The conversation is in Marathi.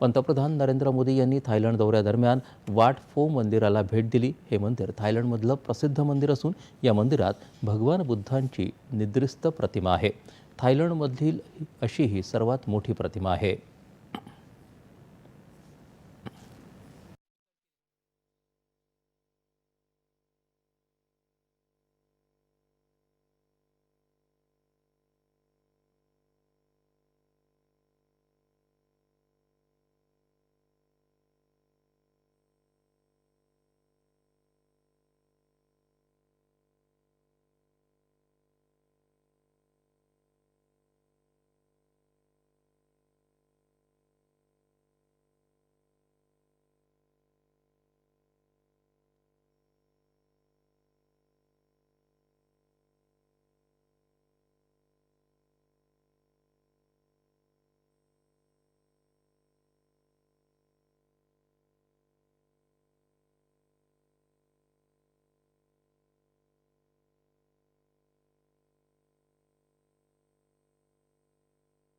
पंतप्रधान नरेंद्र मोदी यांनी थायलंड दौऱ्यादरम्यान वाट फो मंदिराला भेट दिली. हे मंदिर थायलंडमधलं प्रसिद्ध मंदिर असून या मंदिरात भगवान बुद्धांची निद्रिस्त प्रतिमा आहे. थायलंडमधील अशी ही सर्वात मोठी प्रतिमा आहे.